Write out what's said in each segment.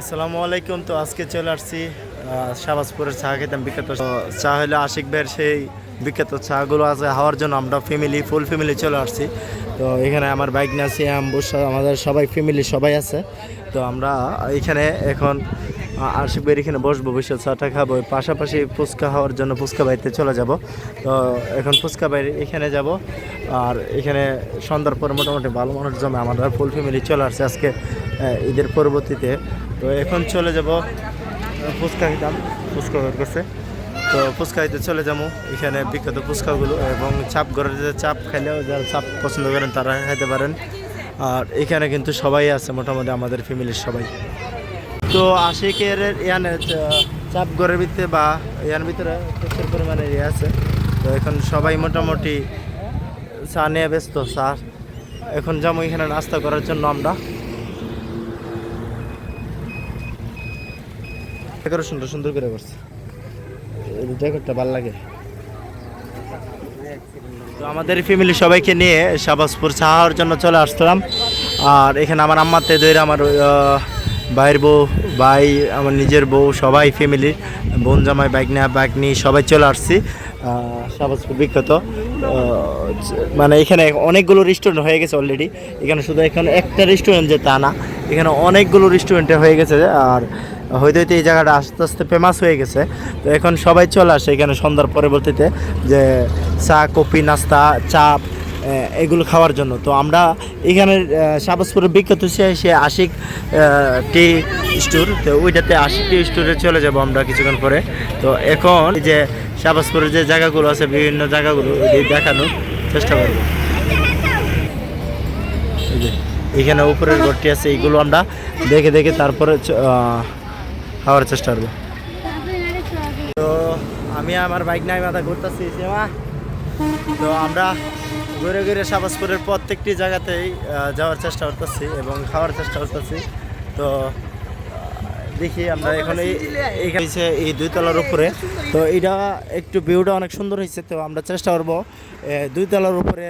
আসসালামু আলাইকুম। তো আজকে চলে আসছি শাহবাজপুরের চা খেতাম বিখ্যাত চা। হলে আশিক ভাইয়ের সেই বিখ্যাত চাগুলো আছে হওয়ার জন্য আমরা ফ্যামিলি ফুল ফ্যামিলি চলে আসছি। তো এখানে আমার বাইক না আছে আম্বুসা আমাদের সবাই ফ্যামিলি সবাই আছে। তো আমরা এখানে এখন আশিক ভাইয়ের এখানে বসবো, বসে চাটা খাব, পাশাপাশি ফুচকা হওয়ার জন্য ফুচকা বাড়িতে চলে যাব। তো এখন ফুচকা বাড়ি এখানে যাব, আর এখানে সন্ধ্যার পরে মোটামুটি ভালো মানুষ জমে আমাদের ফুল ফ্যামিলি চলে আসছে আজকে ঈদের পরবর্তীতে। তো এখন চলে যাব ফুচকা খেতাম ফুচকা ঘর কাছে তো ফুচকা খেতে চলে যাব। এখানে বিখ্যাত ফুচকাগুলো এবং চাপ ঘরের যে চাপ খাইলেও যারা চাপ পছন্দ করেন তারা খেতে পারেন। আর এখানে কিন্তু সবাই আছে, মোটামুটি আমাদের ফ্যামিলির সবাই। তো আশিকের ইয়ানে চাপ ঘরের ভিতরে বা ইয়ার ভিতরে প্রচুর পরিমাণে ইয়ে আছে। তো এখন সবাই মোটামুটি চা নিয়ে ব্যস্ত চা এখন যাব এখানে নাস্তা করার জন্য আমরা। করে সুন্দর সুন্দর করে করছে। জ্যাকেটটা ভালো লাগে। তো আমাদের ফ্যামিলি সবাইকে নিয়ে শাহবাজপুর চাহার জন্য চলে আসলাম। আর এখানে আমার আম্মাতে দইরা আমার ভাইয়ের বউ, ভাই, আমার নিজের বউ, সবাই ফ্যামিলি বোন জামাই বাইক নিয়ে বাইক নিয়ে সবাই চলে আসছি শাহবাজপুর বিখ্যাত। মানে এখানে অনেকগুলো রেস্টুরেন্ট হয়ে গেছে অলরেডি এখানে শুধু এখানে একটা রেস্টুরেন্ট যে তা না, এখানে অনেকগুলো রেস্টুরেন্টে হয়ে গেছে। আর হইতে হইতে এই জায়গাটা আস্তে আস্তে ফেমাস হয়ে গেছে। তো এখন সবাই চলে আসে এখানে সন্ধ্যার পরবর্তীতে যে চা কফি নাস্তা আহ, এগুলো খাওয়ার জন্য। তো আমরা এখানে শাহবাজপুরের বিখ্যাত সে আশিক টি স্টোর তো ওইটাতে আশিক টি স্টোরে চলে যাব আমরা কিছুক্ষণ পরে। তো এখন যে শাহবাজপুরের যে জায়গাগুলো আছে বিভিন্ন জায়গাগুলো দেখানোর চেষ্টা করব। এখানে উপরের ঘরটি আছে এইগুলো আমরা দেখে দেখে তারপরে চ- খাওয়ার চেষ্টা করব। তো আমি আমার বাইক নাই মাথা ঘুরতেছি সেমা তো আমরা ঘুরে ঘুরে শাবাজপুরের প্রত্যেকটি জায়গাতেই যাওয়ার চেষ্টা করতেছি এবং খাওয়ার চেষ্টা করতেছি। তো দেখি আমরা এখন এই এইখানে এই দুইতলার উপরে। তো এটা একটু ভিউটা অনেক সুন্দর হয়েছে তো আমরা চেষ্টা করব দুইতলার উপরে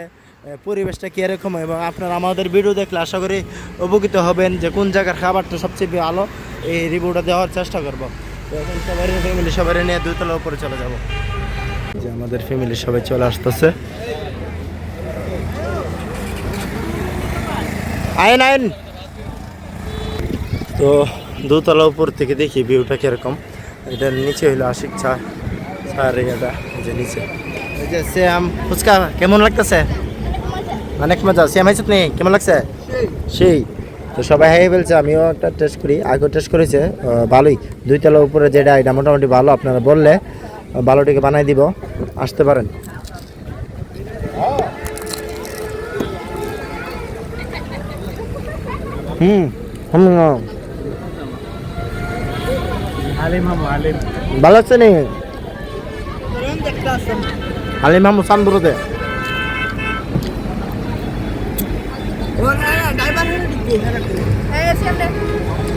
পরিবেশটা কীরকম এবং আপনারা আমাদের ভিডিও দেখলে আশা করি উপকৃত হবেন যে কোন জায়গার খাবারটা সবচেয়ে ভালো, এই রিভিউটা দেওয়ার চেষ্টা করব। এখন সবাই ফ্যামিলি সবাই নিয়ে দুইতলার উপরে চলে যাব। যে আমাদের ফ্যামিলি সবাই চলে আসতেছে। আইন আইন। তো দোতলা উপর থেকে দেখি ভিউটা কীরকম। এটার নিচে হইল আশিক চা চার এটা যে নিচে। এই যে, শ্যাম, ফুচকা, কেমন লাগতেছে? অনেক মজা শ্যাম হয়েছে তুমি? কেমন লাগছে? সেই। তো সবাই হাই বলছে আমিও একটা টেস্ট করি। আগেও টেস্ট করেছে ভালোই দুই তলা উপরে যেটা এটা মোটামুটি ভালো আপনারা বললে ভালোটিকে বানাই দিব। আসতে পারেন। হুম হুম ভালো আছে নি আলিম মামু 哎，先 si.